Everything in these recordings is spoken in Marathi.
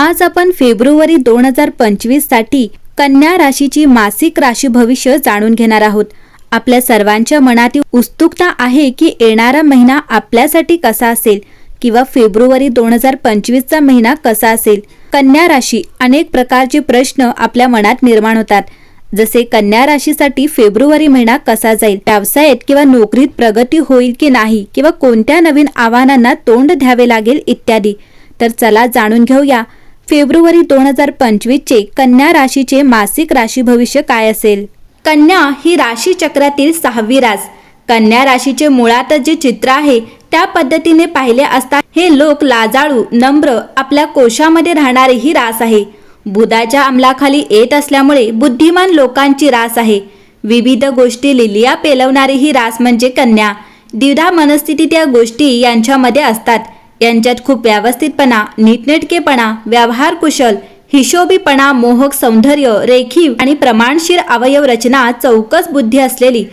आज आपण फेब्रुवारी दोन हजार पंचवीससाठी कन्या राशीची मासिक राशी भविष्य जाणून घेणार आहोत. आपल्या सर्वांच्या मनातील उत्सुकता आहे की येणारा महिना आपल्यासाठी कसा असेल किंवा फेब्रुवारी दोन हजार पंचवीसचा महिना कसा असेल? कन्या राशी अनेक प्रकारचे प्रश्न आपल्या मनात निर्माण होतात. जसे कन्या राशीसाठी फेब्रुवारी महिना कसा जाईल? व्यवसायात किंवा नोकरीत प्रगती होईल की नाही? किंवा कोणत्या नवीन आव्हानांना तोंड द्यावे लागेल? इत्यादी. तर चला जाणून घेऊया. फेब्रुवारी दोन हजार पंचवीसचे कन्या राशीचे मासिक राशी भविष्य काय असेल? कन्या ही राशी चक्रातील सहावी रास. कन्या राशीचे मुळातच जे चित्र आहे त्या पद्धतीने पाहिले असता हे लोक लाजाळू नम्र आपल्या कोशामध्ये राहणारी ही रास आहे. बुधाच्या अंमलाखाली येत असल्यामुळे बुद्धिमान लोकांची रास आहे. विविध गोष्टी लिलिया पेलवणारी ही रास म्हणजे कन्या. द्विधा मनस्थिती त्या गोष्टी यांच्यामध्ये असतात. यांच्यात खूप व्यवस्थितपणा नीटनेटकेपणा व्यवहार कुशल हिशोबीपणा मोहक सौंदर्य रेखीव आणि प्रमाणशीर अवयव रचना चौकस बुद्धी असलेली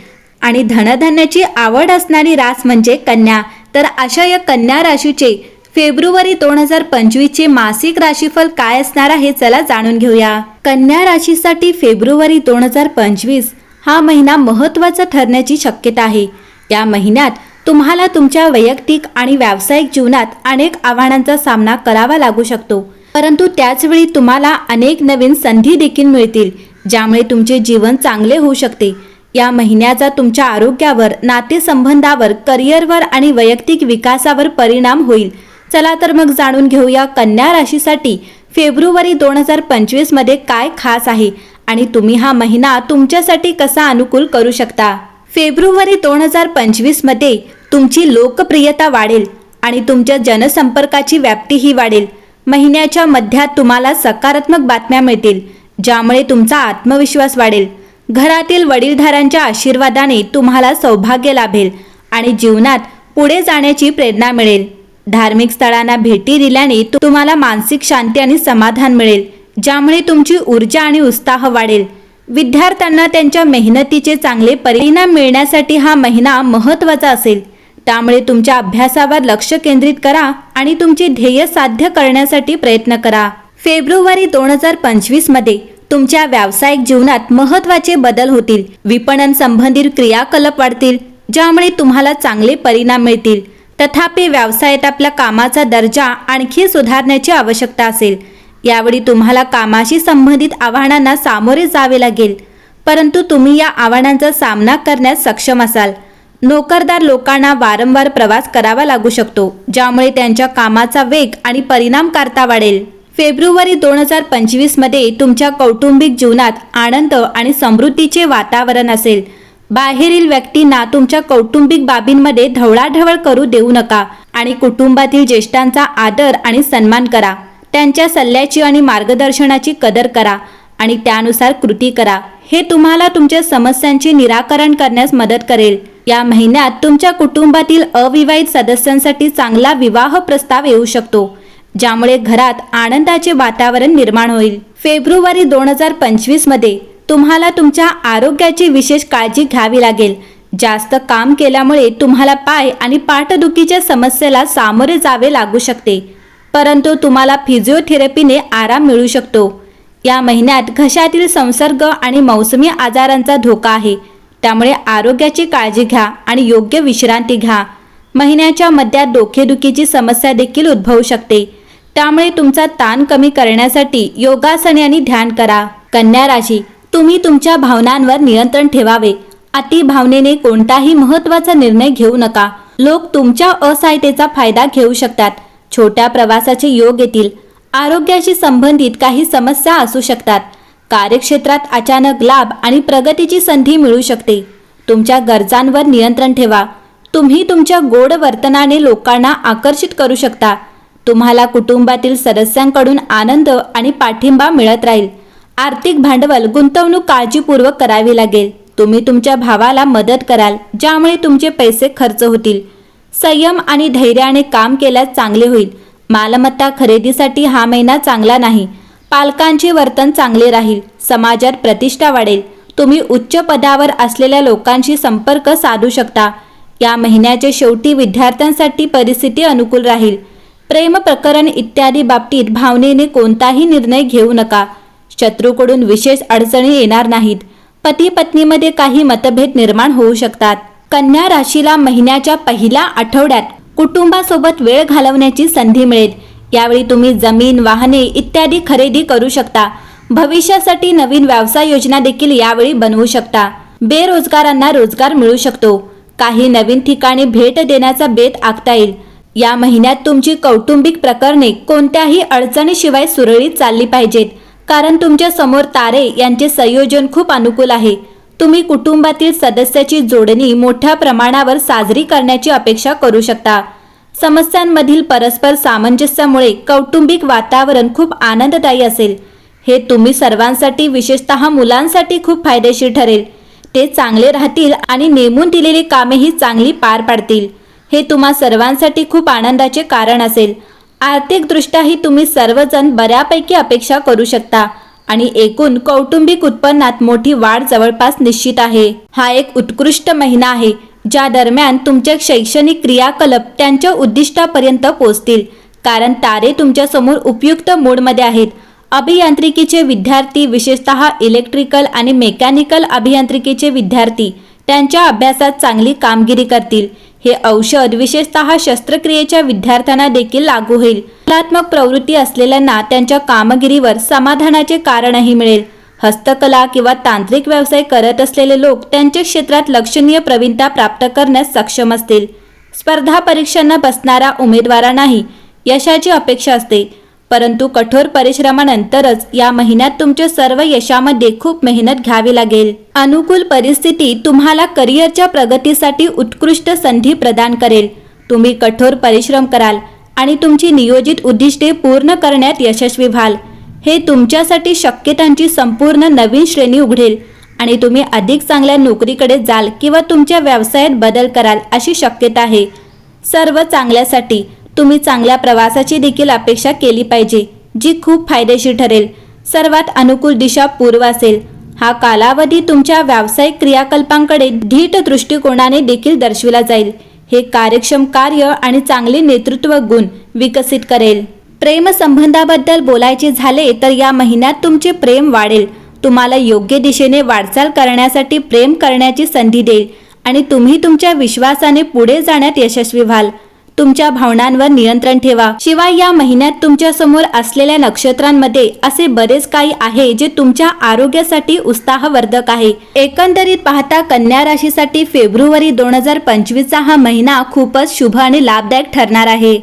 आणि धनधान्याची आवड असणारी रास म्हणजे कन्या. तर अशा या कन्या राशीचे फेब्रुवारी दोन हजार पंचवीसचे मासिक राशीफल काय असणार आहे चला जाणून घेऊया. कन्या राशीसाठी फेब्रुवारी दोन हजार पंचवीस हा महिना महत्त्वाचा ठरण्याची शक्यता आहे. या महिन्यात तुम्हाला तुमच्या वैयक्तिक आणि व्यावसायिक जीवनात अनेक आव्हानांचा सामना करावा लागू शकतो. परंतु त्याचवेळी तुम्हाला अनेक नवीन संधी देखील मिळतील ज्यामुळे तुमचे जीवन चांगले होऊ शकते. या महिन्याचा तुमच्या आरोग्यावर नातेसंबंधावर करिअरवर आणि वैयक्तिक विकासावर परिणाम होईल. चला तर मग जाणून घेऊया कन्या राशीसाठी फेब्रुवारी दोन हजार पंचवीसमध्ये काय खास आहे आणि तुम्ही हा महिना तुमच्यासाठी कसा अनुकूल करू शकता? फेब्रुवारी दोन हजार पंचवीसमध्ये तुमची लोकप्रियता वाढेल आणि तुमच्या जनसंपर्काची व्याप्तीही वाढेल. महिन्याच्या मध्यात तुम्हाला सकारात्मक बातम्या मिळतील ज्यामुळे तुमचा आत्मविश्वास वाढेल. घरातील वडीलधारांच्या आशीर्वादाने तुम्हाला सौभाग्य लाभेल आणि जीवनात पुढे जाण्याची प्रेरणा मिळेल. धार्मिक स्थळांना भेटी दिल्याने तुम्हाला मानसिक शांती आणि समाधान मिळेल ज्यामुळे तुमची ऊर्जा आणि उत्साह वाढेल. विद्यार्थ्यांना त्यांच्या मेहनतीचे चांगले परिणाम मिळण्यासाठी हा महिना महत्त्वाचा असेल. त्यामुळे तुमच्या अभ्यासावर लक्ष केंद्रित करा आणि तुमचे ध्येय साध्य करण्यासाठी प्रयत्न करा. फेब्रुवारी दोन हजार पंचवीसमध्ये तुमच्या व्यावसायिक जीवनात महत्त्वाचे बदल होतील. विपणन संबंधित क्रियाकलाप वाढतील ज्यामुळे तुम्हाला चांगले परिणाम मिळतील. तथापि व्यवसायात आपल्या कामाचा दर्जा आणखी सुधारण्याची आवश्यकता असेल. यावेळी तुम्हाला कामाशी संबंधित आव्हानांना सामोरे जावे लागेल. परंतु तुम्ही या आव्हानांचा सामना करण्यास सक्षम असाल. नोकरदार लोकांना वारंवार प्रवास करावा लागू शकतो ज्यामुळे त्यांच्या कामाचा वेग आणि परिणामकारता वाढेल. फेब्रुवारी दोन हजार पंचवीसमध्ये तुमच्या कौटुंबिक जीवनात आनंद आणि समृद्धीचे वातावरण असेल. बाहेरील व्यक्तींना तुमच्या कौटुंबिक बाबींमध्ये ढवळाढवळ करू देऊ नका आणि कुटुंबातील ज्येष्ठांचा आदर आणि सन्मान करा. त्यांच्या सल्ल्याची आणि मार्गदर्शनाची कदर करा आणि त्यानुसार कृती करा. हे तुम्हाला तुमच्या समस्यांचे निराकरण करण्यास मदत करेल. या महिन्यात तुमच्या कुटुंबातील अविवाहित सदस्यांसाठी चांगला विवाह प्रस्ताव येऊ शकतो ज्यामुळे घरात आनंदाचे वातावरण निर्माण होईल. फेब्रुवारी दोन हजार पंचवीसमध्ये तुम्हाला तुमच्या आरोग्याची विशेष काळजी घ्यावी लागेल. जास्त काम केल्यामुळे तुम्हाला पाय आणि पाठदुखीच्या समस्येला सामोरे जावे लागू शकते. परंतु तुम्हाला फिजिओथेरपीने आराम मिळू शकतो. या महिन्यात घशातील संसर्ग आणि मौसमी आजारांचा धोका आहे. त्यामुळे आरोग्याची काळजी घ्या आणि योग्य विश्रांती घ्या. महिन्याच्या मध्यात डोकेदुखीची समस्या देखील उद्भवू शकते. त्यामुळे तुमचा ताण कमी करण्यासाठी योगासने आणि ध्यान करा. कन्या राशी तुम्ही तुमच्या भावनांवर नियंत्रण ठेवावे. अति भावनेने कोणताही महत्त्वाचा निर्णय घेऊ नका. लोक तुमच्या असहायतेचा फायदा घेऊ शकतात. छोट्या प्रवासाचे योग येतील. आरोग्याशी संबंधित काही समस्या असू शकतात. कार्यक्षेत्रात अचानक लाभ आणि प्रगतीची संधी मिळू शकते. तुमच्या गरजांवर नियंत्रण ठेवा. तुम्ही तुमच्या गोड वर्तनाने लोकांना आकर्षित करू शकता. तुम्हाला कुटुंबातील सदस्यांकडून आनंद आणि पाठिंबा मिळत राहील. आर्थिक भांडवल गुंतवणूक काळजीपूर्वक करावी लागेल. तुम्ही तुमच्या भावाला मदत कराल ज्यामुळे तुमचे पैसे खर्च होतील. संयम आणि धैर्याने काम केल्यास चांगले होईल. मालमत्ता खरेदीसाठी हा महिना चांगला नाही. पालकांचे वर्तन चांगले राहील समाजात प्रतिष्ठा वाढेल. तुम्ही उच्च पदावर असलेल्या लोकांशी संपर्क साधू शकता. या महिन्याच्या शेवटी विद्यार्थ्यांसाठी परिस्थिती अनुकूल राहील. प्रेम प्रकरण इत्यादी बाबतीत भावनेने कोणताही निर्णय घेऊ नका. शत्रूकडून विशेष अडचणी येणार नाहीत. पती पत्नीमध्ये काही मतभेद निर्माण होऊ शकतात. कन्या राशीला महिन्याच्या पहिल्या आठवड्यात कुटुंबासोबत वेळ घालवण्याची संधी मिळेल. यावेळी तुम्ही जमीन वाहने इत्यादी खरेदी करू शकता. भविष्यासाठी नवीन व्यवसाय योजना देखील यावेळी बनवू शकता. बेरोजगारांना रोजगार मिळू शकतो. काही नवीन ठिकाणी भेट देण्याचा बेत आखता येईल. या महिन्यात तुमची कौटुंबिक प्रकरणे कोणत्याही अडचणीशिवाय सुरळीत चालली पाहिजेत. कारण तुमच्यासमोर तारे यांचे संयोजन खूप अनुकूल आहे. तुम्ही कुटुंबातील सदस्याची जोडणी मोठ्या प्रमाणावर साजरी करण्याची अपेक्षा करू शकता. समस्यांमधील परस्पर सामंजस्यामुळे कौटुंबिक वातावरण खूप आनंददायी असेल. हे तुम्ही सर्वांसाठी विशेषतः मुलांसाठी खूप फायदेशीर ठरेल. ते चांगले राहतील आणि नेमून दिलेली कामेही चांगली पार पाडतील. हे तुम्हा सर्वांसाठी खूप आनंदाचे कारण असेल. आर्थिकदृष्ट्याही तुम्ही सर्वजण बऱ्यापैकी अपेक्षा करू शकता आणि एकूण कौटुंबिक उत्पन्नात मोठी वाढ जवळपास निश्चित आहे. हा एक उत्कृष्ट महिना आहे. ज्या दरम्यान तुमचे शैक्षणिक क्रियाकलाप त्यांच्या उद्दिष्टापर्यंत पोहोचतील. कारण तारे तुमच्यासमोर उपयुक्त मोडमध्ये आहेत. अभियांत्रिकीचे विद्यार्थी विशेषतः इलेक्ट्रिकल आणि मेकॅनिकल अभियांत्रिकीचे विद्यार्थी त्यांच्या अभ्यासात चांगली कामगिरी करतील. हे औषध विशेषतः शस्त्रक्रियेच्या विद्यार्थ्यांना देखील लागू होईल. कलात्मक प्रवृत्ती असलेल्यांना त्यांच्या कामगिरीवर समाधानाचे कारणही मिळेल. हस्तकला किंवा तांत्रिक व्यवसाय करत असलेले लोक त्यांच्या क्षेत्रात लक्षणीय प्रवीणता प्राप्त करण्यास सक्षम असतील. स्पर्धा परीक्षांना बसणाऱ्या उमेदवारांनाही यशाची अपेक्षा असते. परंतु कठोर परिश्रमानंतरच या महिन्यात तुमच्या सर्व यशामध्ये खूप मेहनत घ्यावी लागेल. अनुकूल परिस्थिती तुम्हाला करिअरच्या प्रगतीसाठी उत्कृष्ट संधी प्रदान करेल. तुम्ही कठोर परिश्रम कराल आणि तुमची नियोजित उद्दिष्टे पूर्ण करण्यात यशस्वी व्हाल. हे तुमच्यासाठी शक्यतांची संपूर्ण नवीन श्रेणी उघडेल आणि तुम्ही अधिक चांगल्या नोकरीकडे जाल किंवा तुमच्या व्यवसायात बदल कराल अशी शक्यता आहे. सर्व चांगल्यासाठी तुम्ही चांगल्या प्रवासाची देखील अपेक्षा केली पाहिजे जी खूप फायदेशीर ठरेल. सर्वात अनुकूल दिशा पूर्व असेल. हा कालावधी तुमच्या व्यावसायिक क्रियाकल्पांकडे धीट दृष्टिकोनाने देखील दर्शविला जाईल. हे कार्यक्षम कार्य आणि चांगले नेतृत्व गुण विकसित करेल. प्रेम संबंधाबद्दल बोलायचे झाले तर या महिन्यात तुमचे प्रेम वाढेल. तुम्हाला योग्य दिशेने वाटचाल करण्यासाठी प्रेम करण्याची संधी देईल आणि तुम्ही तुमच्या विश्वासाने पुढे जाण्यात यशस्वी व्हाल. तुमच्या भावनांवर नियंत्रण ठेवा. शिवाय या महिन्यात तुमच्यासमोर असलेल्या नक्षत्रांमध्ये असे बरेच काही आहे जे तुमच्या आरोग्यासाठी उत्साहवर्धक आहे. एकंदरीत पाहता कन्या राशीसाठी फेब्रुवारी दोन हजार पंचवीसचा हा महिना खूपच शुभ आणि लाभदायक ठरणार आहे.